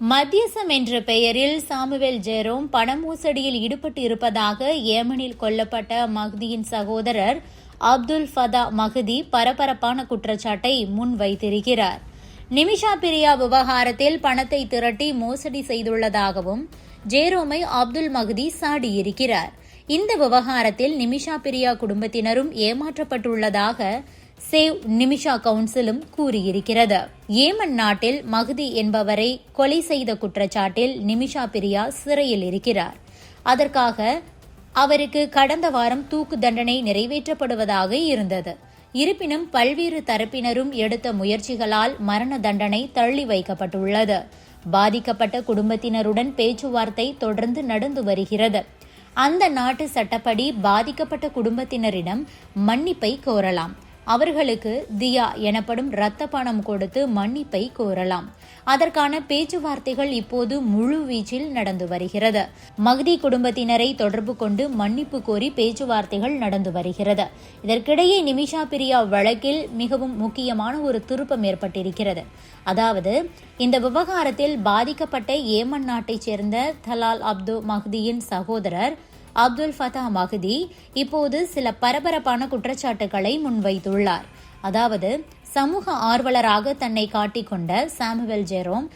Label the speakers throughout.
Speaker 1: மத்தியசம் என்ற பெயரில் Samuel Jerome பண மோசடியில் ஈடுபட்டு இருப்பதாக ஏமனில் கொல்லப்பட்ட மஹ்தியின் சகோதரர் அப்துல் ஃபதா மஹதி பரபரப்பான குற்றச்சாட்டை முன்வைத்திருக்கிறார். நிமிஷா பிரியா விவகாரத்தில் பணத்தை திரட்டி மோசடி செய்துள்ளதாகவும் ஜேரோமை அப்துல் மஹதி சாடியிருக்கிறார். இந்த விவகாரத்தில் நிமிஷா பிரியா குடும்பத்தினரும் ஏமாற்றப்பட்டுள்ளதாக சேவ் நிமிஷா கவுன்சிலும் கூறியிருக்கிறது. ஏமன் நாட்டில் மஹதி என்பவரை கொலை செய்த குற்றச்சாட்டில் நிமிஷா பிரியா சிறையில் இருக்கிறார். அதற்காக அவருக்கு கடந்த வாரம் தூக்கு தண்டனை நிறைவேற்றப்படுவதாக இருந்தது. இருப்பினும் பல்வேறு தரப்பினரும் எடுத்த முயற்சிகளால் மரண தண்டனை தள்ளி வைக்கப்பட்டுள்ளது. பாதிக்கப்பட்ட குடும்பத்தினருடன் பேச்சுவார்த்தை தொடர்ந்து நடந்து வருகிறது. அந்த நாட்டு சட்டப்படி பாதிக்கப்பட்ட குடும்பத்தினரிடம் மன்னிப்பை கோரலாம். அவர்களுக்கு தியா எனப்படும் இரத்த பணம் கொடுத்து மன்னிப்பை கோரலாம். அதற்கான பேச்சுவார்த்தைகள் இப்போது முழு வீச்சில் நடந்து வருகிறது. மகதி குடும்பத்தினரை தொடர்பு கொண்டு மன்னிப்பு கோரி பேச்சுவார்த்தைகள் நடந்து வருகிறது. இதற்கிடையே நிமிஷா பிரியா வழக்கில் மிகவும் முக்கியமான ஒரு திருப்பம் ஏற்பட்டிருக்கிறது. அதாவது இந்த விவகாரத்தில் பாதிக்கப்பட்ட ஏமன் நாட்டைச் சேர்ந்த தலால் அப்து மஹ்தியின் சகோதரர் அப்துல் ஃபதா மஹதி இப்போது சில பரபரப்பான குற்றச்சாட்டுகளை முன்வைத்துள்ளார். அதாவது சமூக ஆர்வலராக தன்னை காட்டிக்கொண்ட சாமுவேல் ஜெரோம்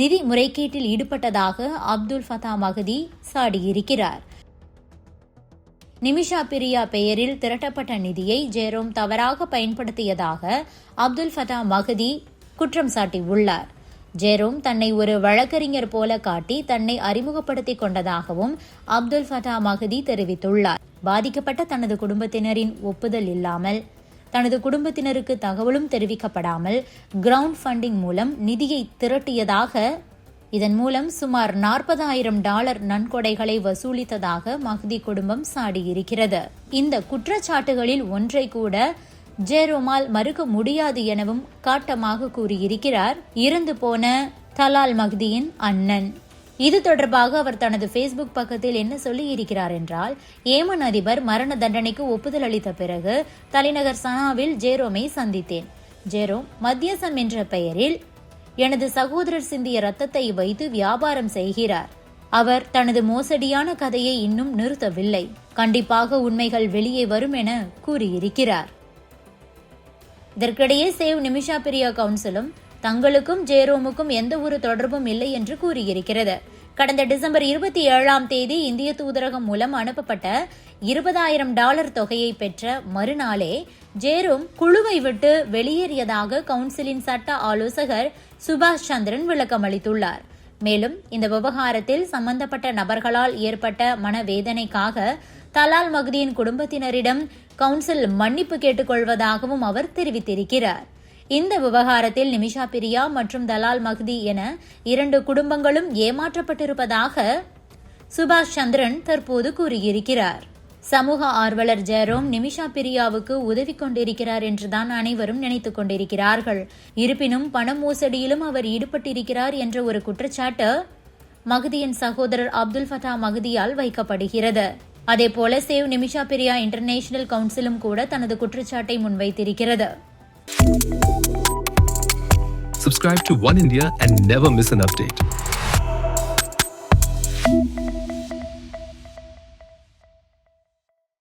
Speaker 1: நிதி முறைகேட்டில் ஈடுபட்டதாக அப்துல் ஃபதா மஹதி சாடியிருக்கிறார். நிமிஷா பிரியா பெயரில் திரட்டப்பட்ட நிதியை ஜெரோம் தவறாக பயன்படுத்தியதாக அப்துல் ஃபதா மஹதி குற்றம் சாட்டியுள்ளார். ஜெரோம் தன்னை ஒரு வழக்கறிஞர் போல காட்டி தன்னை அறிமுகப்படுத்திக் கொண்டதாகவும் அப்துல் ஃபதா மஹதி தெரிவித்துள்ளார். பாதிக்கப்பட்ட தனது குடும்பத்தினரின் ஒப்புதல் இல்லாமல் தனது குடும்பத்தினருக்கு தகவலும் தெரிவிக்கப்படாமல் கிரவுண்ட் ஃபண்டிங் மூலம் நிதியை திரட்டியதாக இதன் மூலம் சுமார் நாற்பதாயிரம் டாலர் நன்கொடைகளை வசூலித்ததாக மஹ்தி குடும்பம் சாடியிருக்கிறது. இந்த குற்றச்சாட்டுகளில் ஒன்றை கூட ஜெரோமால் மறுக்க முடியாது எனவும் காட்டமாக கூறியிருக்கிறார். இறந்து போன தலால் மஹ்தியின் அண்ணன். இது தொடர்பாக அவர் தனது ஃபேஸ்புக் பக்கத்தில் என்ன சொல்லியிருக்கிறார் என்றால் ஏமன் அதிபர் மரண தண்டனைக்கு ஒப்புதல் அளித்த பிறகு தலைநகர் சனாவில் ஜேரோமை சந்தித்தேன். ஜெரோம் மத்தியசம் என்ற பெயரில் எனது சகோதரர் சிந்திய ரத்தத்தை வைத்து வியாபாரம் செய்கிறார். அவர் தனது மோசடியான கதையை இன்னும் நிறுத்தவில்லை. கண்டிப்பாக உண்மைகள் வெளியே வரும் என கூறியிருக்கிறார். இதற்கிடையே சேவ் நிமிஷா பிரியா கவுன்சிலும் தங்களுக்கும் ஜேரோமுக்கும் எந்த ஒரு தொடர்பும் இல்லை என்று கூறியிருக்கிறது. கடந்த டிசம்பர் இருபத்தி ஏழாம் தேதி இந்திய தூதரகம் மூலம் அனுப்பப்பட்ட இருபதாயிரம் டாலர் தொகையை பெற்ற மறுநாளே ஜேரோம் குழுவை விட்டு வெளியேறியதாக கவுன்சிலின் சட்ட ஆலோசகர் சுபாஷ் சந்திரன் விளக்கம் அளித்துள்ளார். மேலும் இந்த விவகாரத்தில் சம்பந்தப்பட்ட நபர்களால் ஏற்பட்ட மனவேதனைக்காக தலால் மகுதியின் குடும்பத்தினரிடம் கவுன்சில் மன்னிப்பு கேட்டுக்கொள்வதாகவும் அவர் தெரிவித்திருக்கிறார். இந்த விவகாரத்தில் நிமிஷா பிரியா மற்றும் தலால் மஹ்தி என இரண்டு குடும்பங்களும் ஏமாற்றப்பட்டிருப்பதாக சுபாஷ் சந்திரன் தற்போது கூறியிருக்கிறார். சமூக ஆர்வலர் ஜெரோம் நிமிஷா பிரியாவுக்கு உதவி கொண்டிருக்கிறார் என்றுதான் அனைவரும் நினைத்துக் கொண்டிருக்கிறார்கள். இருப்பினும் பண மோசடியிலும் அவர் ஈடுபட்டிருக்கிறார் என்ற ஒரு குற்றச்சாட்டு மகதியின் சகோதரர் அப்துல் ஃபதா மகதியால் வைக்கப்படுகிறது. அதேபோல சேவ் நிமிஷா பிரியா இன்டர்நேஷனல் கவுன்சிலும் கூட தனது குற்றச்சாட்டை முன்வைத்திருக்கிறது
Speaker 2: Subscribe to One India and never miss an update.